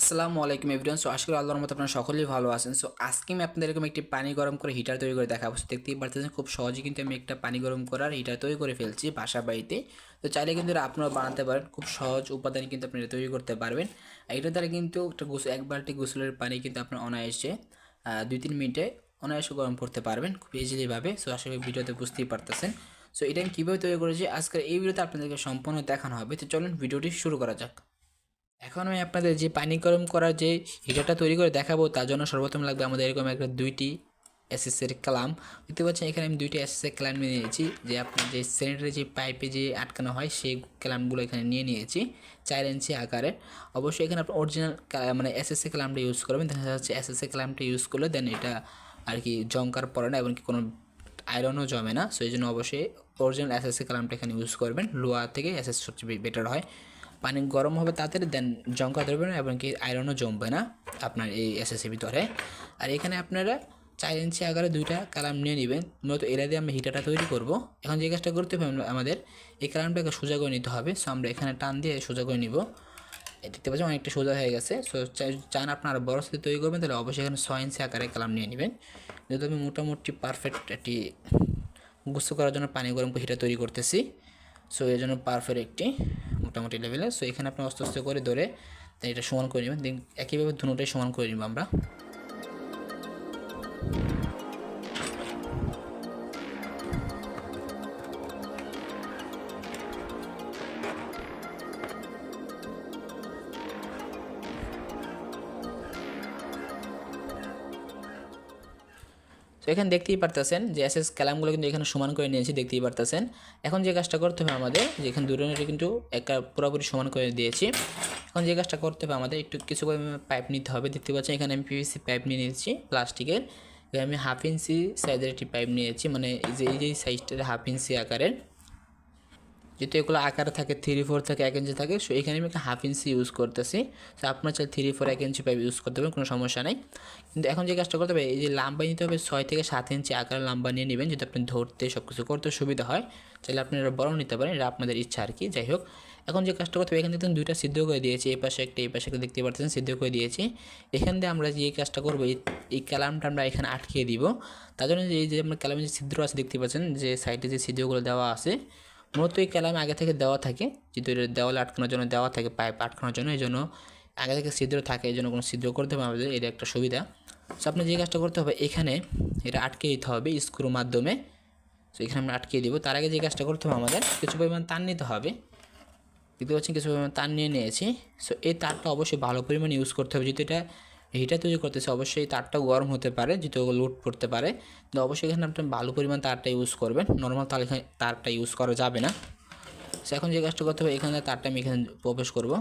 আসসালামু আলাইকুম everyone so আশা করি আল্লাহর মতো আপনারা সকলেই ভালো আছেন। সো আজকে আমি আপনাদের এরকম একটি পানি গরম করে হিটার তৈরি করে দেখাবো। দেখতেই পারতেছেন খুব সহজে কিন্তু আমি একটা পানি গরম করার হিটার তৈরি করে ফেলছি বাসা বাড়িতে তো, চাইলে কিন্তু এটা আপনারা বানাতে পারেন। খুব সহজ উপাদান কিন্তু আপনি এটা তৈরি করতে পারবেন। আর এটার দ্বারা কিন্তু একটা এক বালতি গোসলের পানি কিন্তু আপনার অনায়াসে দুই তিন মিনিটে অনায়াসে গরম করতে পারবেন খুব ইজিলিভাবে সো আশা করি ভিডিওতে বুঝতেই পারতেছেন। সো এটা আমি কীভাবে তৈরি করেছি? আজকের এই ভিডিওতে আপনাদেরকে সম্পূর্ণ দেখানো হবে। তো, চলুন ভিডিওটি শুরু করা যাক। এখন আমি আপনাদের যে পানি গরম করার যে হিটারটা তৈরি করে দেখাবো, তার জন্য সর্বপ্রথম লাগবে আমাদের এরকম একটা দুইটি এসএসের ক্লাম। দেখতে পাচ্ছেন, এখানে আমি দুইটি এসএসের ক্লাম নিয়ে নিয়েছি। যে আপনার যে স্যানিটারি যে পাইপে যে আটকানো হয়, সেই ক্লামগুলো এখানে নিয়ে নিয়েছি, চার ইঞ্চি আকারের। অবশ্যই এখানে আপনার অরিজিনাল মানে এসএসএ ক্লামটা ইউজ করবেন। দেখা যাচ্ছে এসএসএ ক্লামটা ইউজ করলে দেন এটা আর কি জঙ্কার পড়ে না এবং কি কোনো আয়রনও জমে না। সো এই জন্য অবশ্যই অরিজিনাল এসএসএ কালামটা এখানে ইউজ করবেন। লোয়া থেকে এসএস সবচেয়ে বেটার হয়। পানি গরম হবে তাড়াতাড়ি দেন জঙ্কা ধরবে না এবং কি আয়রনও জমবে না আপনার এই এসএসের ভিতরে আর এখানে আপনারা চার ইঞ্চি আকারে দুইটা কালাম নিয়ে নেবেন। মূলত এরা দিয়ে আমরা হিটারটা তৈরি করব। এখন যে কাজটা করতে হবে আমাদের এই কালামটাকে সোজা করে নিতে হবে। সো আমরা এখানে টান দিয়ে সোজা করে নিব। দেখতে পাচ্ছেন অনেকটা সোজা হয়ে গেছে। সো চান আপনারা বড় সাথে তৈরি করবেন, তাহলে অবশ্যই এখানে ছয় ইঞ্চি আকারে কালাম নিয়ে নেবেন। যেহেতু আমি মোটামুটি পারফেক্ট একটি গুস্ত করার জন্য পানি গরম হিটার তৈরি করতেছি। সো এর জন্য পারফেক্ট একটি মোটামুটি লেভেলে সো এখানে আপনি আস্তে আস্তে করে ধরে, এটা সমান করে নেবেন। দেন একইভাবে দুটোটাই সমান করে নেব আমরা। তো এখানে দেখতেই পারতেছেন যে এস এস ক্যালামগুলো কিন্তু এখানে সমান করে নিয়েছি, দেখতেই পারতেছেন। এখন যে কাজটা করতে হবে আমাদের, যে এখানে দুজনের কিন্তু একটা পুরোপুরি সমান করে দিয়েছি। এখন যে কাজটা করতে হবে আমাদের, একটু কিছু পাইপ নিতে হবে। দেখতে পাচ্ছেন এখানে আমি পিভিসি পাইপ নিয়ে নিয়েছি প্লাস্টিকের আমি হাফ ইঞ্চি সাইজের একটি পাইপ নিয়েছি মানে যে, এই সাইজটা হাফ ইঞ্চি আকারের। যেহেতু এগুলো আকার থাকে থ্রি ফোর থেকে, এক ইঞ্চি থাকে সো এখানে আমি একটা হাফ ইঞ্চি ইউজ করতেছি। তো আপনার চাইলে থ্রি ফোর এক ইঞ্চি পাইপ ইউজ করতে পারবেন, কোনো সমস্যা নেই। কিন্তু এখন যে কাজটা করতে হবে, এই যে লাম্বা নিতে হবে, ছয় থেকে সাত ইঞ্চি আকারের লাম্বা নিয়ে নেবেন, যদি আপনি ধরতে সব কিছু করতে সুবিধা হয় চাইলে আপনি এটা বড় নিতে পারেন, এটা আপনাদের ইচ্ছা আর কি, যাই হোক। এখন যে কাজটা করতে হবে, এখানে দেখুন দুইটা সিদ্ধ করে দিয়েছি, এই পাশে একটা, এই পাশে একটা, দেখতে পাচ্ছেন সিদ্ধ করে দিয়েছি। এখান দিয়ে আমরা যে কাজটা করব, এই কালামটা আমরা এখানে আটকিয়ে দিব। তার জন্য এই যে আমরা কালামে যে ছিদ্র আছে, দেখতে পাচ্ছেন, যে সাইডে যে ছিদ্রগুলো দেওয়া আছে মূলত এই কালামে আগে থেকে দেওয়া থাকে যেহেতু এটা দেওয়ালে আটকানোর জন্য দেওয়া থাকে, পাইপ আটকানোর জন্য এই জন্য আগে থেকে ছিদ্র থাকে এই জন্য কোনো ছিদ্র করতে হবে আমাদের এটা একটা সুবিধা। সো আপনি যে কাজটা করতে হবে, এখানে এটা আটকে দিতে হবে স্ক্রুর মাধ্যমে। সো এখানে আমরা আটকে দিব। তার আগে যে কাজটা করতে হবে আমাদের, কিছু পরিমাণ তার নিতে হবে। দেখতে পাচ্ছেন, কিছু পরিমাণ তার নিয়ে নিয়েছি। সো এই তারটা অবশ্যই ভালো পরিমাণে ইউজ করতে হবে। যেহেতু এটা হিটার তৈরি করতেছে, অবশ্যই তারটা গরম হতে পারে যেহেতু লোড পড়তে পারে। তো অবশ্যই এখানে আপনি ভালো পরিমাণ তারটা ইউজ করবেন। নর্মাল তার তারটা ইউজ করা যাবে না। এখন যে কাজটা করতে হবে, এখানে তারটা আমি এখানে প্রবেশ করব।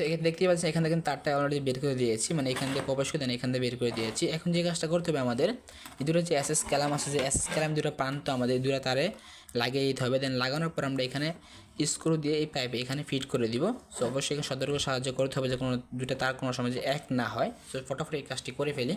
সো এখানে দেখতেই পাচ্ছেন, এখান থেকে তারটা অলরেডি বের করে দিয়েছি। মানে এখান থেকে প্রবেশ করে দেন, এখান থেকে বের করে দিয়েছি। এখন যে কাজটা করতে হবে আমাদের, এই দুটো যে এস এস ক্যালাম আছে, যে এস এস ক্যালাম দুটো প্রান্ত আমাদের দুটো তারে লাগিয়ে দিতে হবে। দেন লাগানোর পর আমরা এখানে স্ক্রু দিয়ে এই পাইপে এখানে ফিট করে দিব। সো অবশ্যই সতর্ক সাহায্য করতে হবে যে কোনো দুটো তার কোনো সময় যে এক না হয়। সো ফটাফট এই কাজটি করে ফেলি।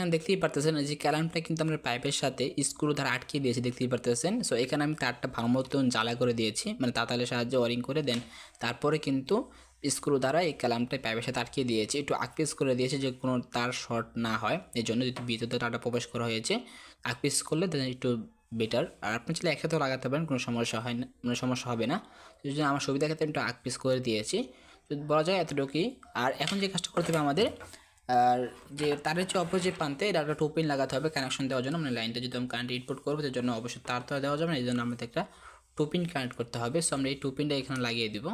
এখানে দেখতেই পারতেছেন যে ক্যালামটা কিন্তু আমরা পাইপের সাথে স্ক্রু দ্বারা আটকে দিয়েছি, দেখতেই পারতেছেন। সো এখানে আমি তারটা ভালো মতন জ্বালা করে দিয়েছি মানে তাতালের সাহায্যে ওয়ারিং করে দেন। তারপরে কিন্তু স্ক্রু দ্বারা এই ক্যালামটা পাইপের সাথে আটকে দিয়েছি। একটু আকপিস করে দিয়েছে যে কোনো তার শর্ট না হয় এই জন্য যদি ভিতরে তারটা প্রবেশ করা হয়েছে আকপিস করলে একটু বেটার আর আপনি চাইলে একসাথেও লাগাতে পারেন, কোনো সমস্যা হয় না কোনো সমস্যা হবে না। সেই জন্য আমার সুবিধা ক্ষেত্রে একটু আকপিস করে দিয়েছি। বলা যায় এতটুকুই। আর এখন যে কাজটা করতে হবে আমাদের আর যে তারের যে অপোজিট প্রান্তে এটা একটা টোপিন লাগাতে হবে কানেকশন দেওয়ার জন্য। মানে লাইনটা যদি আমি কারেন্ট ইনপুট করব তার জন্য অবশ্যই তার তো দেওয়া যাবে না, এই জন্য আমাদের একটা টোপিন কানেক্ট করতে হবে। সো আমরা এই টোপিনটা এখানে লাগিয়ে দিব।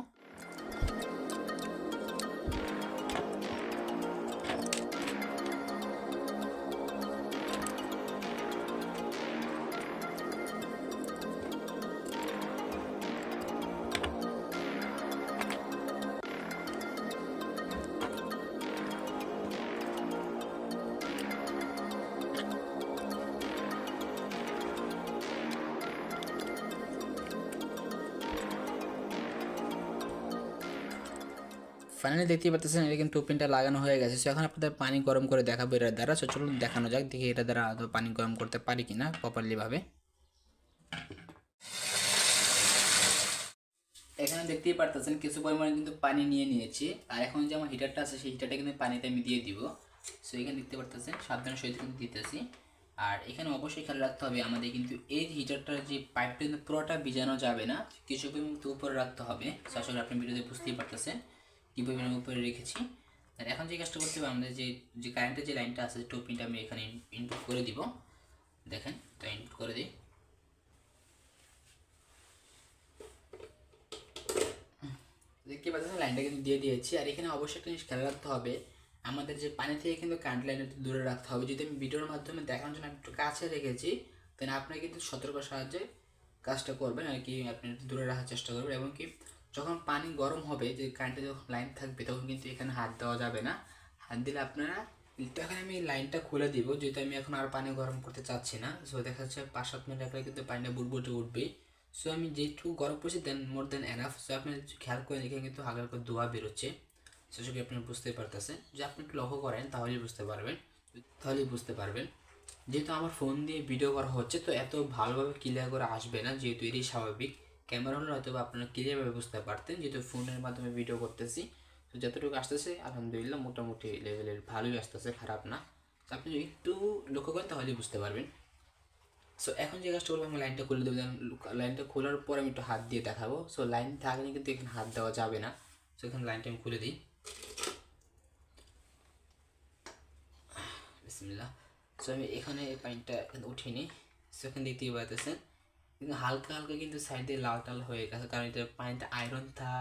ফাইনালি দেখতেই পাচ্ছেন এটা কিন্তু পিনটা লাগানো হয়ে গেছে। সো এখন আপনাদের পানি গরম করে দেখাবো এটার দ্বারা। সো চলুন দেখানো যাক, দেখি এটা দ্বারা আদৌ পানি গরম করতে পারি কিনা প্রপারলিভাবে এখানে দেখতেই পারতেছেন, কিছু পরিমাণে কিন্তু পানি নিয়ে নিয়েছি। আর এখন যে আমার হিটারটা আছে, সেই হিটারটা কিন্তু পানিতে আমি দিয়ে দিব। সো এখানে দেখতে পারতেছেন সাবধানের সহিত কিন্তু দিতেছি। আর এখানে অবশ্যই খেয়াল রাখতে হবে, আমাদের কিন্তু এই হিটারটার যে পাইপটা কিন্তু পুরোটা ভিজানো যাবে না, কিছু পরিমাণ কিন্তু উপরে রাখতে হবে। আসলে আপনি ভিডিওতে বুঝতেই পারতেছেন। কী পরিমাণে উপরে রেখেছি। আর এখন যে কাজটা করতে হবে, আমাদের যে যে কারেন্টের যে লাইনটা আছে টোপিনটা আমি এখানে ইনপুট করে দিব। দেখেন তো ইনপুট করে দিই। দেখতে পাচ্ছেন লাইনটা কিন্তু দিয়ে দিয়েছি। আর এখানে অবশ্যই একটা জিনিস খেয়াল রাখতে হবে, আমাদের যে পানি থেকে কিন্তু কারেন্ট লাইন একটু দূরে রাখতে হবে। যদি আমি ভিডিওর মাধ্যমে দেখানোর জন্য একটু কাছে রেখেছি, তাহলে আপনার কিন্তু সতর্ক সাহায্যে কাজটা করবেন। আর কি, আপনি দূরে রাখার চেষ্টা করবেন। এবং কি যখন পানি গরম হবে, যে কারেন্টে যখন লাইন থাকবে, তখন কিন্তু এখানে হাত দেওয়া যাবে না। হাত দিলে আপনারা, তো এখন আমি লাইনটা খুলে দিব, যেহেতু আমি এখন আর পানি গরম করতে চাচ্ছি না। সো দেখা যাচ্ছে পাঁচ সাত মিনিট রাখলে কিন্তু পানিটা বুটবুটে উঠবে। সো আমি যেটুকু গরম করছি দেন মোর দেন এনাফ সো আপনি খেয়াল করে দেখে কিন্তু হালকা হালকা ধোয়া বেরোচ্ছে। সো সেটা আপনি বুঝতে পারতেছেন। যে আপনি একটু লক্ষ্য করেন, তাহলেই বুঝতে পারবেন। তাহলেই বুঝতে পারবেন। যেহেতু আমার ফোন দিয়ে ভিডিও করা হচ্ছে, তো এত ভালোভাবে ক্লিয়ার করে আসবে না, যেহেতু এটাই স্বাভাবিক। ক্যামেরা হলে হয়তো আপনারা ক্লিয়ারভাবে বুঝতে পারতেন যেহেতু ফোনের মাধ্যমে ভিডিও করতেছি। তো যতটুকু আসতেছে, আলহামদুলিল্লাহ মোটামুটি লেভেলের ভালোই আসতেছে, খারাপ না। তো আপনি যদি একটু লক্ষ্য করেন তাহলেই বুঝতে পারবেন। সো এখন যে কাজটা করব, আমি লাইনটা খুলে দেবো। লাইনটা খোলার পর আমি একটু হাত দিয়ে দেখাবো। সো লাইন থাকলে কিন্তু এখানে হাত দেওয়া যাবে না। সো এখানে লাইনটা আমি খুলে দিই। বিসমিল্লাহ। সো আমি এখানে পানিটা উঠিয়ে নিই। সো এখানে দেখতেই পাইতেছেন হালকা হালকা কিন্তু সাইড দিয়ে লাল টাল হয়ে গেছে, কারণ এটা পানিটা আয়রন থা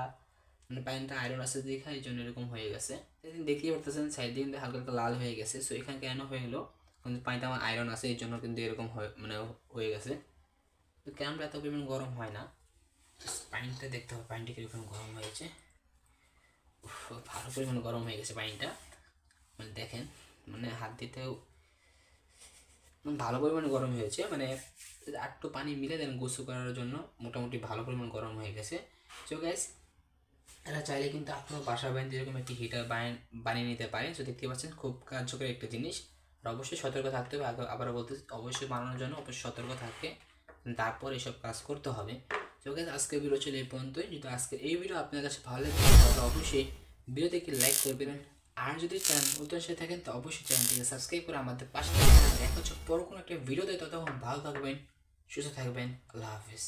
মানে পানিটা আয়রন আছে দেখা, এই জন্য এরকম হয়ে গেছে। এদিন দেখতেই পারতেছেন সাইড দিয়ে কিন্তু হালকা হালকা লাল হয়ে গেছে। সো এখানে কেন হয়ে গেলো কিন্তু পানিটা আমার আয়রন আছে, এই জন্য কিন্তু এরকম হয়ে মানে হয়ে গেছে। তো ক্যামটা এত পরিমাণ গরম হয় না। পানিটা দেখতে হবে, পানিটা কীরকম গরম হয়েছে। ভালো পরিমাণ গরম হয়ে গেছে পানিটা। মানে দেখেন মানে হাত দিতেও ভালো পরিমাণ গরম হয়েছে মানে আটটু পানি মিলে দেন গোসল করার জন্য, মোটামুটি ভালো পরিমাণ গরম হয়ে গেছে। সো গ্যাস এরা চাইলে কিন্তু আপনার বাসা বানিয়ে এরকম একটি হিটার বানিয়ে নিতে পারেন। তো দেখতে পাচ্ছেন, খুব কার্যকরী একটা জিনিস। আর অবশ্যই সতর্ক থাকতে হবে। আবার বলতে অবশ্যই বানানোর জন্য অবশ্যই সতর্ক থাকতে তারপর এসব কাজ করতে হবে। তো গ্যাস আজকের ভিডিও ছিল এই পর্যন্তই। যদি আজকের এই ভিডিও আপনার কাছে ভালো লাগে তাহলে অবশ্যই ভিডিওতে একটি লাইক করে দেবেন আর যদি চ্যানেল নতুন এসে থাকেন, তো অবশ্যই চ্যানেলটিকে সাবস্ক্রাইব করে আমাদের পাশে দেখা হচ্ছে পর কোনো একটা ভিডিওতে ততক্ষণ ভালো থাকবেন, সুস্থ থাকবেন। আল্লাহ হাফিজ।